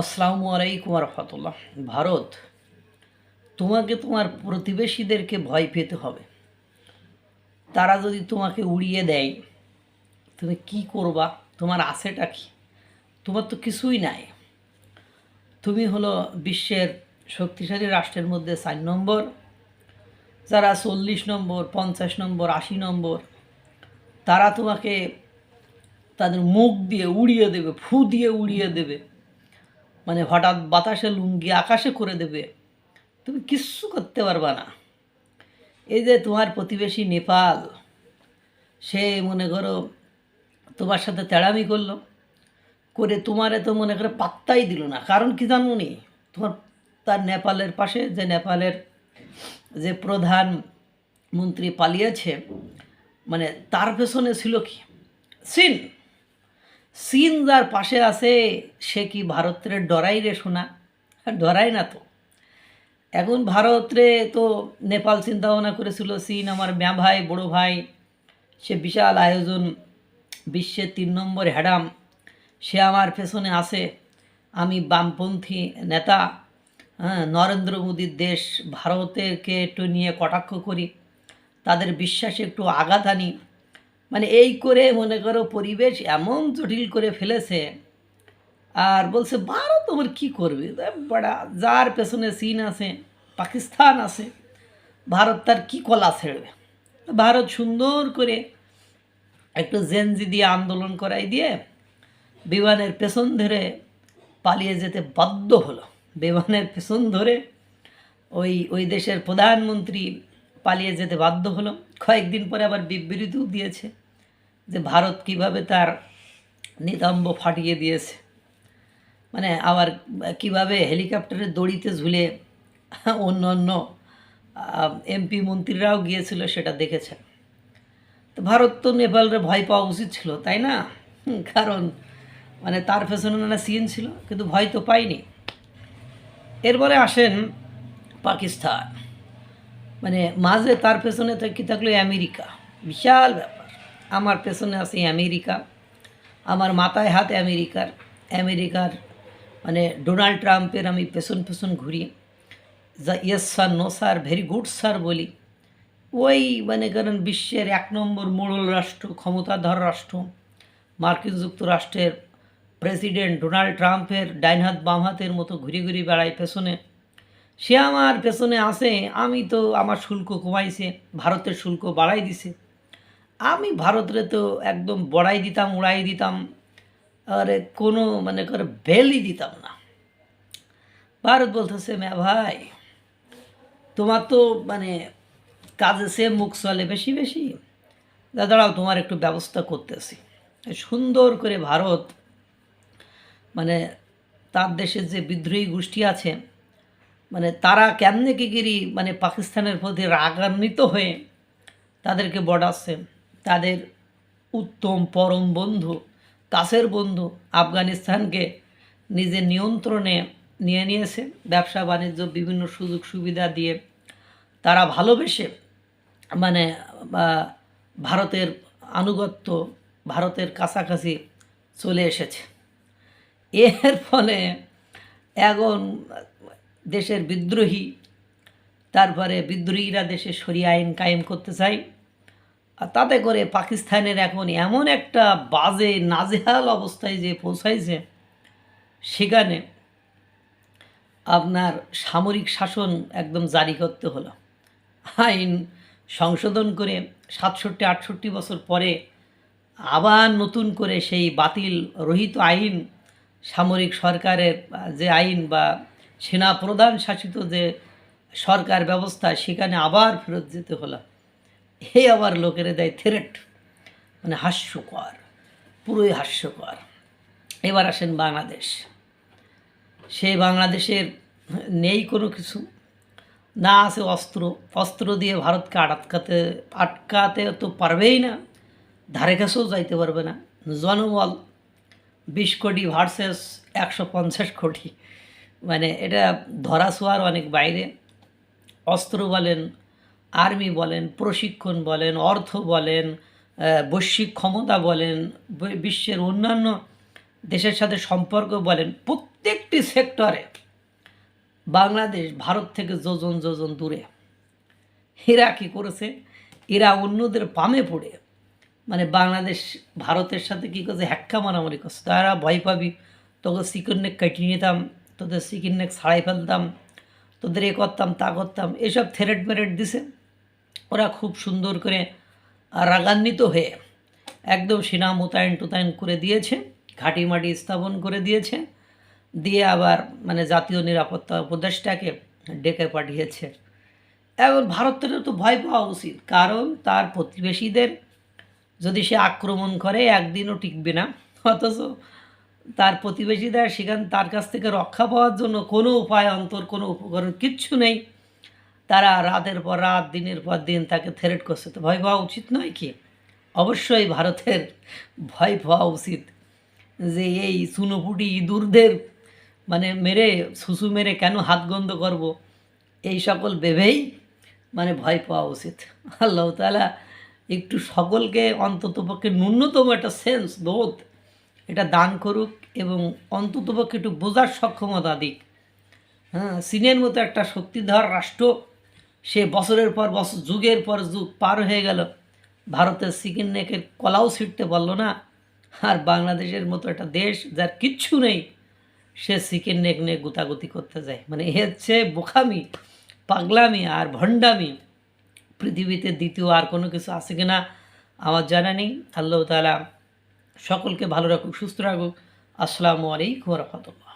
আসসালামু আলাইকুম রহমতুল্লাহ ভারত, তোমাকে তোমার প্রতিবেশীদেরকে ভয় পেতে হবে। তারা যদি তোমাকে উড়িয়ে দেয়, তুমি কি করবা? তোমার আছেটা কি? তোমার তো কিছুই নাই। তুমি হলো বিশ্বের শক্তিশালী রাষ্ট্রের মধ্যে চার নম্বর। যারা চল্লিশ নম্বর, পঞ্চাশ নম্বর, আশি নম্বর, তারা তোমাকে তাদের মুখ দিয়ে উড়িয়ে দেবে, ফু দিয়ে উড়িয়ে দেবে। মানে হঠাৎ বাতাসে লুঙ্গি আকাশে করে দেবে। তুমি কিচ্ছু করতে পারবা না। এই যে তোমার প্রতিবেশী নেপাল, সে মনে করো তোমার সাথে তেড়ামি করল, করে তোমারে তো মনে করে পাত্তাই দিল না। কারণ কি জানো নি? তোমার তার নেপালের পাশে যে নেপালের যে প্রধান মন্ত্রী পালিয়েছে মানে তার পেছনে ছিল কি? চীন। চীন যার পাশে আছে, সে কি ভারতের ডরাই রে শোনা ডরাই না তো। এখন ভারতরে তো নেপাল চিন্তা ভাবনা করেছিল, চীন আমার ম্যা ভাই, বড়ো ভাই, সে বিশাল আয়োজন, বিশ্বের তিন নম্বর হ্যাডাম, সে আমার পেছনে আছে। আমি বামপন্থী নেতা হ্যাঁ নরেন্দ্র মোদীর দেশ ভারতেরকে একটু নিয়ে কটাক্ষ করি। তাদের বিশ্বাসে একটু আঘাত আনি। মানে এই করে মনে করো পরিবেশ এমন জটিল করে ফেলেছে। আর বলছে, ভারত তোমার কি করবে? বড়া, যার পেছনে চীন আছে, পাকিস্তান আছে, ভারত তার কি কলা ছেড়বে? ভারত সুন্দর করে একটু জেনজি দিয়ে আন্দোলন করাই দিয়ে বিমানের পেছন ধরে পালিয়ে যেতে বাধ্য হলো। বিমানের পেছন ধরে ওই ওই দেশের প্রধানমন্ত্রী পালিয়ে যেতে বাধ্য হলো। কয়েকদিন পরে আবার বিবৃতিও দিয়েছে। যে ভারত কীভাবে তার নিতম্ব ফাটিয়ে দিয়েছে। মানে আবার কীভাবে হেলিকপ্টারের দড়িতে ঝুলে অন্য অন্য এমপি মন্ত্রীরাও গিয়েছিল সেটা দেখেছেন। তো ভারত তো নেপালের ভয় পাওয়া উচিত ছিল, তাই না? কারণ মানে তার পেছনে না সিন ছিল, কিন্তু ভয় তো পাইনি। এরপরে আসেন পাকিস্তান। মানে মাঝে তার পেছনে কি থাকল আমেরিকা। বিশাল ব্যাপার। আমার পেছনে আছে আমেরিকা, আমার মাথায় হাতে আমেরিকার আমেরিকার মানে ডোনাল্ড ট্রাম্পের আমি পেছন পেছন ঘুরি। যা yes sir no sir very good sir বলি। ওই মানে কারণ বিশ্বের এক নম্বর মোড়ল রাষ্ট্র, ক্ষমতাধর রাষ্ট্র, মার্কিন যুক্তরাষ্ট্রের প্রেসিডেন্ট ডোনাল্ড ট্রাম্পের ডাইন হাত, বাম হাতের মতো ঘুরে ঘুরে বেড়ায় পেছনে। সে আমার পেছনে আসে আমি তো আমার শুল্ক কমাইছে, ভারতের শুল্ক বাড়াই দিছে। আমি ভারতরে তো একদম বড়াই দিতাম, উড়াই দিতাম, আরে কোনো মানে করে বেলই দিতাম না। ভারত বলতেছে ম্যা ভাই, তোমার তো মানে কাজে সে মুখ চলে বেশি বেশি। দা দাঁড়াও, তোমার একটু ব্যবস্থা করতেছি। সুন্দর করে ভারত মানে তার দেশের যে বিদ্রোহী গোষ্ঠী আছে মানে তারা কেমনে কি গিরি মানে পাকিস্তানের প্রতি রাগান্বিত হয়ে তাদেরকে বর্ডাচ্ছে তাদের উত্তম পরম বন্ধু, কাছের বন্ধু আফগানিস্তানকে নিজের নিয়ন্ত্রণে নিয়ে নিয়েছে। ব্যবসা, বাণিজ্য, বিভিন্ন সুযোগ সুবিধা দিয়ে তারা ভালোবেসে মানে ভারতের আনুগত্য, ভারতের কাছাকাছি চলে এসেছে। এর ফলে এখন দেশের বিদ্রোহী, তারপরে বিদ্রোহীরা দেশে সরিয়ে আইন কায়েম করতে চায়। আর তাতে করে পাকিস্তানের এখন এমন একটা বাজে, নাজেহাল অবস্থায় যে পৌঁছাইছে, সেখানে আপনার সামরিক শাসন একদম জারি করতে হলো। আইন সংশোধন করে সাতষট্টি, আটষট্টি বছর পরে আবার নতুন করে সেই বাতিল রহিত আইন, সামরিক সরকারের যে আইন বা সেনা প্রধান শাসিত যে সরকার ব্যবস্থা, সেখানে আবার ফেরত যেতে হলো। এই আবার লোকেরা দেয় থ্রেট। মানে হাস্যকর, পুরোই হাস্যকর। এবার আসেন বাংলাদেশ। সেই বাংলাদেশের নেই কোনো কিছু। না আছে অস্ত্র। অস্ত্র দিয়ে ভারতকে আটকাতে আটকাতে তো পারবেই না। ধারে কাছেও যাইতে পারবে না। জনবল বিশ কোটি ভার্সেস একশো পঞ্চাশ কোটি। মানে এটা ধরা ছোঁয়ার অনেক বাইরে। অস্ত্র বলেন আর্মি বলেন, প্রশিক্ষণ বলেন, অর্থ বলেন বৈশ্বিক ক্ষমতা বলেন বিশ্বের অন্যান্য দেশের সাথে সম্পর্ক বলেন, প্রত্যেকটি সেক্টরে বাংলাদেশ, ভারত থেকে যোজন যোজন দূরে। এরা কী করেছে? এরা অন্যদের পামে পড়ে। মানে বাংলাদেশ, ভারতের সাথে কী করছে? হ্যাক্কা মারামারি করছে। তারা ভয় পাবি। তোকে চিকেন নেক কাটিয়ে নিতাম, তোদের চিকেন নেক ছাড়াই ফেলতাম, তোদের এ করতাম, তা করতাম, এসব থেরেট মেরেট দিছে। ওরা খুব সুন্দর করে রাগান্বিত হয়ে একদম সেনা মোতায়েন টোতায়েন করে দিয়েছে, ঘাঁটি মাটি স্থাপন করে দিয়েছে, দিয়ে আবার মানে জাতীয় নিরাপত্তা উপদেষ্টাকে ডেকে পাঠিয়েছে। এখন ভারতেরও তো ভয় পাওয়া উচিত, কারণ তার প্রতিবেশীদের যদি সে আক্রমণ করে, একদিনও টিকবে না। অথচ তার প্রতিবেশীদের সেখান, তার কাছ থেকে রক্ষা পাওয়ার জন্য কোনো উপায়, অন্তর, কোনো উপকরণ কিচ্ছু নেই। তারা রাতের পর রাত, দিনের পর দিন তাকে থ্রেট করছে। তো ভয় পাওয়া উচিত নয় কি? অবশ্যই ভারতের ভয় পাওয়া উচিত যে এই চুনোপুটি ইঁদুরদের মানে মেরে শুশু মেরে কেন হাত গন্ধ করব? এই সকল ভেবেই মানে ভয় পাওয়া উচিত। আল্লাহ তালা একটু সকলকে অন্ততপক্ষে ন্যূনতম একটা সেন্স বোধ এটা দান করুক এবং অন্ততপক্ষে একটু বোঝার সক্ষমতা দিক। হ্যাঁ চীনের মতো একটা শক্তিধর রাষ্ট্র সে বছরের পর বছর, যুগের পর যুগ পার হয়ে গেল। ভারতের সিকিম নেকের কলাও ছিটতে পারল না। আর বাংলাদেশের মতো একটা দেশ যার কিচ্ছু নেই, সে সিকিম নেক নিয়ে গুতাগুতি করতে যায়। মানে এ হচ্ছে বোখামি পাগলামি আর ভণ্ডামি। পৃথিবীতে দ্বিতীয় আর কোনো কিছু আছে কি না আমার জানা নেই। আল্লাহ তালা সকলকে ভালো রাখুক, সুস্থ রাখুক। আসসালামু আলাইকুম রহমতুল্লাহ।